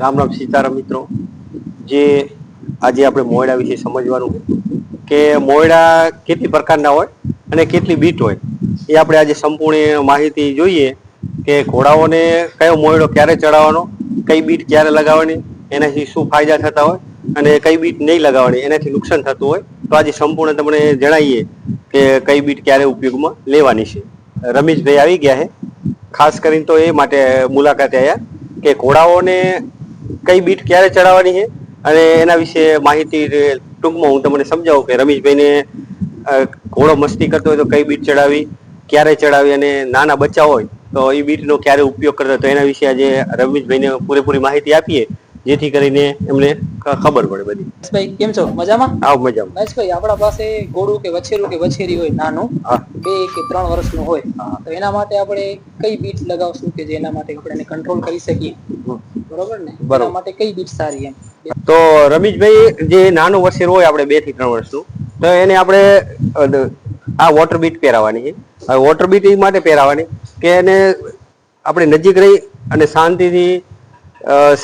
રામ રામ સીતારામ મિત્રો. જે આજે આપણે મોયડા વિશે સમજવાનું કે મોયડા કેટલી પ્રકારના હોય અને કેટલી બીટ હોય એ આપણે આજે સંપૂર્ણ માહિતી જોઈએ કે ઘોડાઓને કયો મોયડો ક્યારે ચડાવવાનો, કઈ બીટ ક્યારે લગાવવાની, એનાથી શું ફાયદા થતા હોય અને કઈ બીટ નહીં લગાવવાની, એનાથી નુકસાન થતું હોય. તો આજે સંપૂર્ણ તમને જણાવીએ કે કઈ બીટ ક્યારે ઉપયોગમાં લેવાની છે. રમેશભાઈ આવી ગયા છે. ખાસ કરીને તો એ માટે મુલાકાતે આવ્યા કે ઘોડાઓને કઈ બીટ ક્યારે ચડાવવાની છે? અને એના વિશે માહિતી ટૂંકમાં હું તમને સમજાવું કે રમેશભાઈને ઘોડો મસ્તી કરતો હોય તો કઈ બીટ ચડાવી ક્યારે ચડાવી અને નાના બચ્ચા હોય તો એ બીટનો ક્યારે ઉપયોગ કરતો તો એના વિશે આજે રમેશભાઈને પૂરેપૂરી માહિતી આપીએ જેથી કરીને એમને ખબર પડે બધી. ભાઈ કેમ છો? મજામાં? આવ મજામાં. મહેશભાઈ આપણા પાસે ઘોડું કે વછેરું કે વછેરી હોય નાનું બે કે ત્રણ વર્ષનું હોય. તો એના માટે આપણે કઈ બીટ લગાવશું કે જે એના માટે આપણે એને કંટ્રોલ કરી શકીએ? બરોબર ને? બરોબર. માટે કઈ બીજ સારી એમ? તો રમીશભાઈ જે નાનું વસેર હોય આપણે બેથી ત્રણ વર્ષનું તો એને આપણે આ વોટર બીટ પહેરાવાની છે. વોટર બીટ એ માટે પહેરાવાની કે એને આપણે નજીક રહી અને શાંતિથી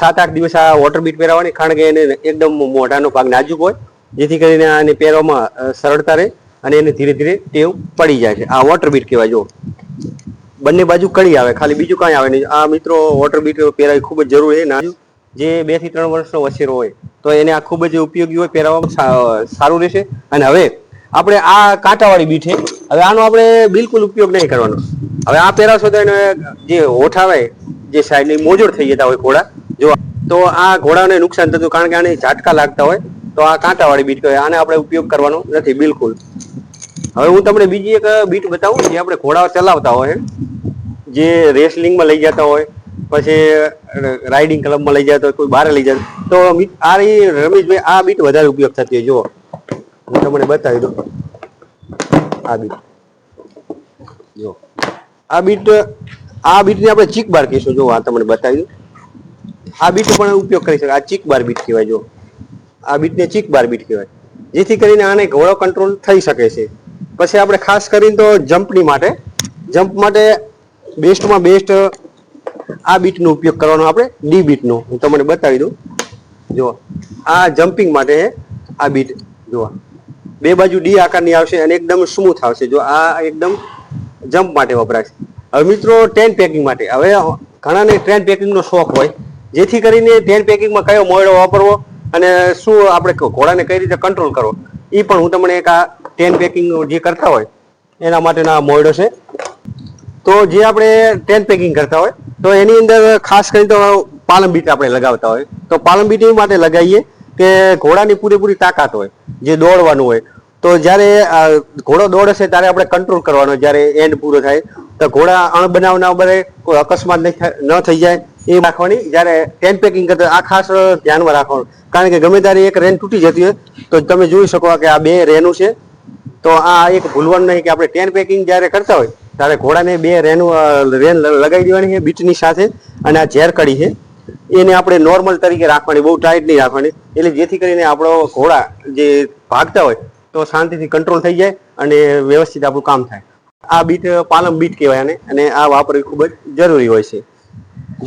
સાત આઠ દિવસ આ વોટર બીટ પહેરાવાની કારણ કે એને એકદમ મોઢાનો ભાગ નાજુક હોય જેથી કરીને આને પહેરવામાં સરળતા રહે અને એને ધીરે ધીરે ટેવ પડી જાય છે. આ વોટર બીટ કહેવાય જો બંને બાજુ કળી આવે, ખાલી બીજું કાંઈ આવે નહીં. આ મિત્રો વોટર બીટ પહેરાવી ખૂબ જ જરૂરી નાનું જે બેથી ત્રણ વર્ષનો વસેરો હોય, તો એને આ ખૂબ જ ઉપયોગી હોય પહેરાવવામાં સારું રહેશે. અને હવે આપણે આ કાંટાવાળી બીટ છે. હવે આનો આપણે બિલકુલ ઉપયોગ નહીં કરવાનો. હવે આ પહેરાવશો તો એને જે હોઠ આવે જે સાઈડની મોજોડ થઈ જતા હોય ઘોડા, જો તો આ ઘોડાને નુકસાન થતું કારણ કે આને ઝાટકા લાગતા હોય, તો આ કાંટાવાળી બીટ કહેવાય. આને આપણે ઉપયોગ કરવાનો નથી બિલકુલ. હવે હું તમને બીજી એક બીટ બતાવું, જે આપણે ઘોડાઓ ચલાવતા હોય. જે રેસલિંગમાં લઈ જતા હોય, પછી રાઇડિંગ ક્લબમાં લઈ જતા હોય, કોઈ બહાર લઈ જતા તો આ રમેશભાઈ આ બીટ વધારે ઉપયોગ થતી હોય, જુઓ. હું તમને બતાવી દઉં. આ બીટ. જો આ બીટ, આ બીટને આપણે ચીક બાર કહીશું જો આ તમને બતાવી દઉં. આ બીટ પણ ઉપયોગ કરી શકાય. આ ચીક બાર બીટ કહેવાય જો આ બીટને ચીક બાર બીટ કહેવાય. જેથી કરીને આને ઘોડો કંટ્રોલ થઈ શકે છે. પછી આપણે ખાસ કરીને તો જમ્પની માટે, જમ્પ માટે બેસ્ટમાં બેસ્ટ આ બીટનો ઉપયોગ કરવાનો આપણે ડી બીટનો હું તમને બતાવી દઉં. જુઓ. આ જમ્પિંગ માટે આ બીટ જુઓ. બે બાજુ ડી આકારની આવશે અને એકદમ સ્મૂથ આવશે. જો આ એકદમ જમ્પ માટે વપરાશે હવે મિત્રો ટ્રેન પેકિંગ માટે. હવે ઘણાને ટ્રેન પેકિંગનો શોખ હોય. જેથી કરીને ટેન પેકિંગમાં કયો મોયડો વાપરવો અને શું આપણે ઘોડાને કઈ રીતે કંટ્રોલ કરવો એ પણ હું તમને એક આ ટ્રેન પેકિંગ જે કરતા હોય, એના માટેના મોયડો છે. તો જે આપણે ટેન પેકિંગ કરતા હોય, તો એની અંદર ખાસ કરીને તો પાલમ બીટ આપણે લગાવતા હોય. તો પાલમ બીટ એ માટે લગાવીએ કે ઘોડાની પૂરેપૂરી તાકાત હોય, જે દોડવાનું હોય. તો જ્યારે ઘોડો દોડશે ત્યારે આપણે કંટ્રોલ કરવાનો, જ્યારે એન્ડ પૂરો થાય, તો ઘોડા અણબનાવના બને, કોઈ અકસ્માત ન થઈ જાય, એ રાખવાની. જ્યારે ટેન પેકિંગ કરતા આ ખાસ ધ્યાનમાં રાખવાનું. કારણ કે ગમે ત્યારે એક રેન તૂટી જતી હોય, તો તમે જોઈ શકો કે આ બે રેનું છે. તો આ એક ભૂલવાનું નહીં કે આપણે ટેન પેકિંગ જ્યારે કરતા હોય ત્યારે ઘોડાને બે રેનું રેન લગાવી દેવાની છે, બીટની સાથે, અને આ ઝેર કડી છે. એને આપણે નોર્મલ તરીકે રાખવાની, બહુ ટાઈટ નહીં રાખવાની. એટલે જેથી કરીને આપણો ઘોડા જે ભાગતા હોય, તો શાંતિથી કંટ્રોલ થઈ જાય અને વ્યવસ્થિત આપણું કામ થાય. આ બીટ પાલમ બીટ કહેવાય અને આ વાપરવી ખૂબ જ જરૂરી હોય છે.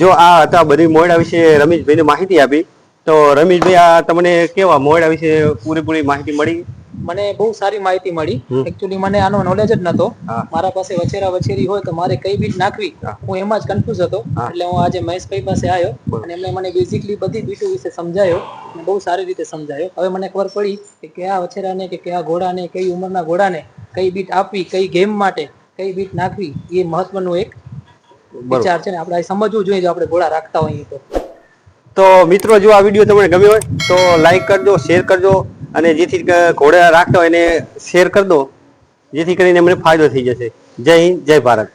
જો આ હતા બધી મોયડા વિશે રમેશભાઈને માહિતી આપી, તો રમેશભાઈ, આ તમને કેવા મોયડા વિશે પૂરેપૂરી માહિતી મળી? મને બહુ સારી માહિતી મળી. એકચ્યુઅલી મને આનો નોલેજ જ નતો. મારા પાસે વછેરા વછેરી હોય તો મારે કઈ બીટ નાખવી હું. એમાં જ કન્ફ્યુઝ હતો. એટલે હું આજે મહેશભાઈ પાસે આવ્યો અને એમણે મને બેઝિકલી બધી બીટો વિશે સમજાયો બહુ સારી રીતે સમજાયો. હવે મને ખબર પડી કે કયા વછેરાને કે કયા ઘોડાને કઈ ઉંમરના ઘોડાને કઈ બીટ આપવી કઈ ગેમ માટે કઈ બીટ નાખવી એ મહત્વનું એક વિચાર છે ને આપણે સમજવું જોઈએ જો આપણે ઘોડા રાખતા હોઈએ તો. તો મિત્રો જો આ વીડિયો તમને ગમ્યો હોય તો લાઈક કરજો શેર કરજો. અને જેથી ઘોડા રાખતા હોય એને શેર કરી દો. જેથી કરીને અમને ફાયદો થઈ જશે. જય હિન્દ, જય ભારત.